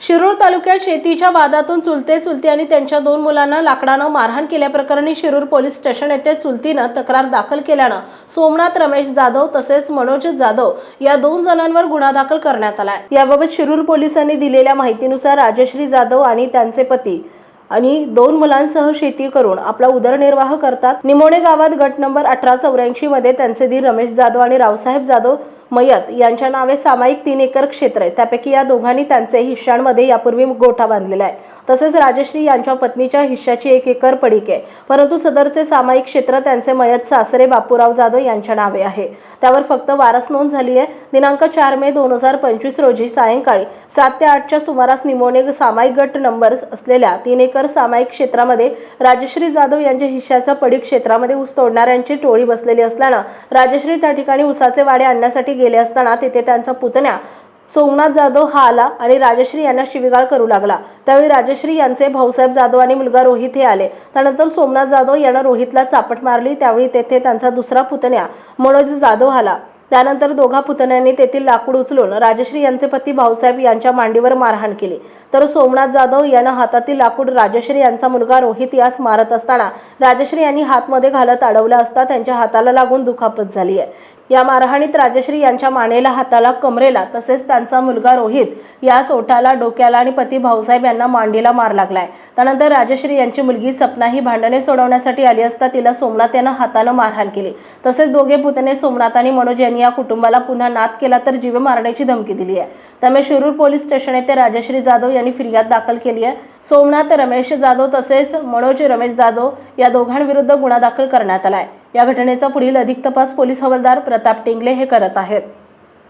शिरूर तालुक्यात शेतीच्या वादातून चुलते चुलती आणि त्यांच्या दोन मुलांना लाकडानं मारहाण केल्याप्रकरणी शिरूर पोलीस स्टेशन येथे चुलतीनं तक्रार दाखल केल्यानं सोमनाथ रमेश जाधव तसेच मनोज जाधव या दोन जणांवर गुन्हा दाखल करण्यात आलाय. याबाबत शिरूर पोलिसांनी दिलेल्या माहितीनुसार राजश्री जाधव आणि त्यांचे पती आणि दोन मुलांसह शेती करून आपला उदरनिर्वाह करतात. निमोणे गावात गट नंबर अठरा चौऱ्याऐंशी मध्ये त्यांचे दीर रमेश जाधव आणि रावसाहेब जाधव मयत यांच्या नावे सामायिक तीन एकर क्षेत्र आहे. त्यापैकी या दोघांनी त्यांचे हिश्श्यांमध्ये यापूर्वी गोठा बांधलेला आहे. तसेच राजश्री यांच्या पत्नीच्या हिश्श्याची एक एकर पडीक आहे. परंतु सदरचे सामायिक क्षेत्र त्यांचे मयत सासरे बापूराव जाधव यांच्या नावे आहे. त्यावर फक्त वारस नोंद झाली आहे. दिनांक चार मे दोन हजार पंचवीस रोजी सायंकाळी सात ते आठच्या सुमारास निमोने सामायिक गट नंबर असलेल्या तीन एकर सामायिक क्षेत्रामध्ये राजश्री जाधव यांच्या हिश्श्याच्या पडीक क्षेत्रामध्ये ऊस तोडणाऱ्यांची टोळी बसलेली असल्यानं राजश्री त्या ठिकाणी ऊसाचे वाडे आणण्यासाठी गेले असताना तिथे त्यांचा पुतण्या सोमनाथ जाधव हा आला आणि राजश्री यांना शिवीगाळ करू लागला. त्यावेळी राजश्री यांचे भाऊसाहेब जाधव आणि मुलगा रोहित हे आले. त्यानंतर सोमनाथ जाधव यांना रोहितला चापट मारली. त्यावेळी तेथे त्यांचा दुसरा पुतण्या मनोज जाधव आला. त्यानंतर दोघा पुतण्यांनी तेथील लाकूड उचलून राजश्री यांचे पती भाऊसाहेब यांच्या मांडीवर मारहाण केली. तर सोमनाथ जाधव यानं हातातील लाकूड राजश्री यांचा मुलगा रोहित यास मारत असताना राजश्री यांनी हातमध्ये घालत अडवला असता त्यांच्या हाताला लागून दुखापत झाली आहे. या मारहाणीत राजश्री यांच्या मानेला हाताला कमरेला तसेच त्यांचा मुलगा रोहित यास ओठाला डोक्याला आणि पती भाऊसाहेब यांना मांडीला मार लागलाय. त्यानंतर राजश्री यांची मुलगी सपना ही भांडणे सोडवण्यासाठी आली असता तिला सोमनाथ यानं हातानं मारहाण केली. तसेच दोघे पुतणे सोमनाथ आणि मनोज यांनी या कुटुंबाला पुन्हा नाद केला तर जीव मारण्याची धमकी दिली आहे. त्यामुळे शिरूर पोलीस स्टेशन येथे राजश्री जाधव यांनी फिर्याद दाखल केली आहे. सोमनाथ रमेश जाधव तसेच मनोज रमेश जाधव या दोघांविरुद्ध गुन्हा दाखल करण्यात आलाय या घटनेचा पुढील अधिक तपास पोलीस हवालदार प्रताप टेंगले हे करत आहेत.